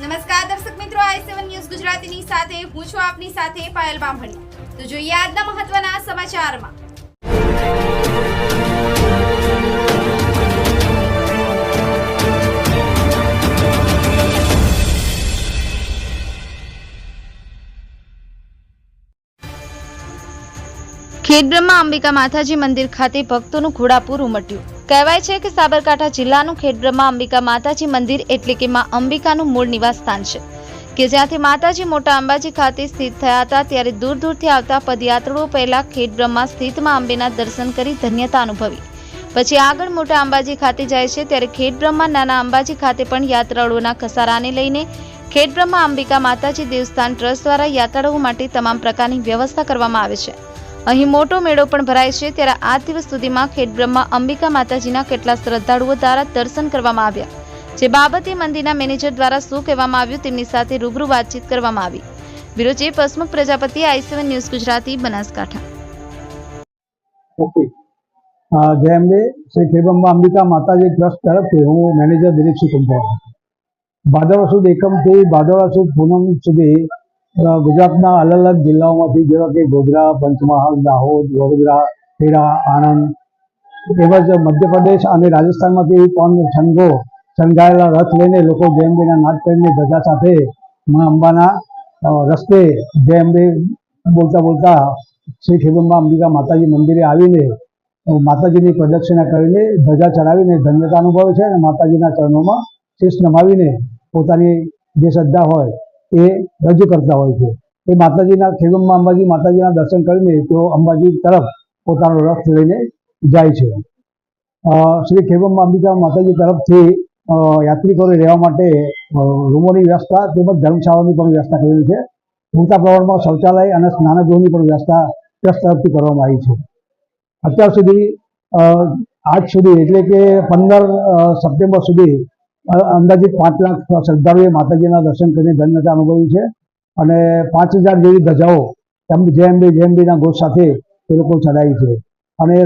નમસ્કાર દર્શક મિત્રો, આઈ સેવન ન્યૂઝ ગુજરાતીની સાથે, હું છું આપની સાથે પાયલ બામણી. તો જોઈએ આજના મહત્વના સમાચારમાં. ખેડબ્રહ્મા અંબિકા માતાજી મંદિર ખાતે ભક્તોનું ઘોડાપુર ઉમટ્યું. કહેવાય છે કે સાબરકાંઠા જિલ્લાનું ખેડબ્રહ્મા અંબિકા માતાજી મંદિર એટલે કે માં અંબિકાનું મૂળ નિવાસ સ્થાન છે, કે જ્યાંથી માતાજી મોટા અંબાજી ખાતે સ્થિત થયા હતા ત્યારે દૂર દૂરથી આવતા પદયાત્રીઓ પહેલા ખેડબ્રહ્મા સ્થિતમાં અંબેના દર્શન કરી ધન્યતા અનુભવી. પછી આગળ મોટા અંબાજી ખાતે જાય છે ત્યારે ખેડબ્રહ્મા નાના અંબાજી ખાતે પણ યાત્રાળુઓના ખસારાને લઈને ખેડબ્રહ્મા અંબિકા માતાજી દેવસ્થાન ટ્રસ્ટ દ્વારા યાત્રાળુઓ માટે તમામ પ્રકારની વ્યવસ્થા કરવામાં આવે છે. અહીં મોટો મેળો પણ ભરાય છે. ત્યારે આ દિવસ સુધીમાં ખેડબ્રહ્મા અંબિકા માતાજીના કેટલા શ્રદ્ધાળુઓ દ્વારા દર્શન કરવામાં આવ્યા. જે બાબતે મંદિરના મેનેજર દ્વારા શું કહેવામાં આવ્યું તેમની સાથે રૂબરૂ વાતચીત કરવામાં આવી. Bureau chief Prajapati, I seven news Gujarati, Banaskantha. જેમ અંબે શ્રી ખેબંબા અંબિકા માતાજી ટ્રસ્ટ તરફથી હું મેનેજર દિલીપસિંહ કુંભાર. ભાદરવા સુદ એકમથી ભાદરવા સુદ પૂનમ સુધી ગુજરાતના અલગ અલગ જિલ્લાઓમાંથી, જેવા કે ગોધરા, પંચમહાલ, દાહોદ, વડોદરા, ખેડા, આણંદ તેમજ મધ્યપ્રદેશ અને રાજસ્થાનમાંથી પણ છંગો સંઘાયેલા રથ લઈને લોકો જય અંબેના નાદ કરીને ધજા સાથે મા અંબાના રસ્તે જય અંબે બોલતા બોલતા શ્રી ખેબંબા અંબિકા માતાજી મંદિરે આવીને માતાજીની પ્રદક્ષિણા કરીને ધજા ચડાવીને ધન્યતા અનુભવે છે અને માતાજીના ચરણોમાં શીશ નમાવીને પોતાની જે શ્રદ્ધા હોય એ રજૂ કરતા હોય છે. એ માતાજીના ખેડૂતમાં અંબાજી માતાજીના દર્શન કરીને તેઓ અંબાજી તરફ પોતાનો રથ લઈને જાય છે. શ્રી ખેડૂતમાં અંબિકા માતાજી તરફથી યાત્રિકોને રહેવા માટે રૂમોની વ્યવસ્થા તેમજ ધર્મશાળાની પણ વ્યવસ્થા કરેલી છે. પૂરતા પ્રમાણમાં શૌચાલય અને સ્નાનગૃહની પણ વ્યવસ્થા ટ્રસ્ટ તરફથી કરવામાં આવી છે. અત્યાર સુધી આજ સુધી એટલે કે પંદર સપ્ટેમ્બર સુધી અંદાજિત પાંચ લાખ શ્રદ્ધાળુએ માતાજીના દર્શન કરીને ધન્યતા અનુભવી છે. અને પાંચ હજાર જેવી ધજાઓ એમ જેએમબી જેએમબીના ઘોષ સાથે એ લોકો ચડાવી છે. અને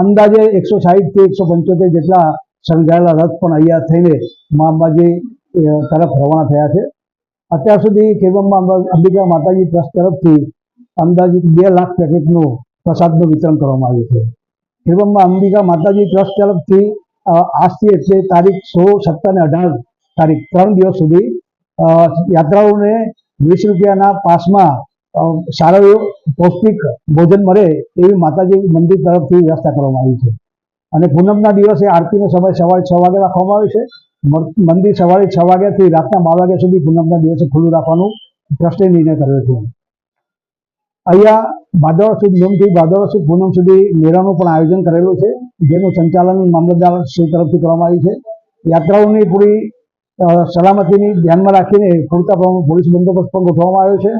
અંદાજે એકસો સાહીઠથી એકસો પંચોતેર જેટલા સંઘાયેલા રથ પણ અહીંયા થઈને મા અંબાજી તરફ રવાના થયા છે. અત્યાર સુધી કેવમમાં અંબિકા માતાજી ટ્રસ્ટ તરફથી અંદાજિત બે લાખ પેકેટનું પ્રસાદનું વિતરણ કરવામાં આવ્યું છે. કેવમમાં અંબિકા માતાજી ટ્રસ્ટ તરફથી આજથી એટલે તારીખ સોળ, સત્તર અને અઢાર તારીખ ત્રણ દિવસ સુધી યાત્રાળુઓને વીસ રૂપિયાના પાસમાં સારો એવો પૌષ્ટિક ભોજન મળે એવી માતાજી મંદિર તરફથી વ્યવસ્થા કરવામાં આવી છે. અને પૂનમના દિવસે આરતીનો સમય સવારે છ વાગે રાખવામાં આવે છે. મંદિર સવારે છ વાગ્યાથી રાતના બાર વાગ્યા સુધી પૂનમના દિવસે ખુલ્લું રાખવાનું ટ્રસ્ટે નિર્ણય કર્યો છે. અહીંયા ભાદરવા સુદ નોમથી ભાદરવા સુદ પૂનમ સુધી મેળાનું પણ આયોજન કરેલું છે. જેનું સંચાલન મામલતદાર શ્રી તરફથી કરવામાં આવ્યું છે. યાત્રાઓની પૂરી સલામતીની ધ્યાનમાં રાખીને પૂરતા પ્રમાણમાં પોલીસ બંદોબસ્ત પણ ગોઠવવામાં આવ્યો છે.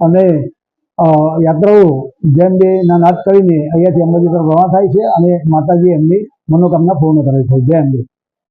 અને યાત્રાઓ જેમ બે ના નાદ કરીને અહીંયાથી અંબાજી તરફ રવાના થાય છે અને માતાજી એમની મનોકામના પૂર્ણ કરે છે. જય અંબે.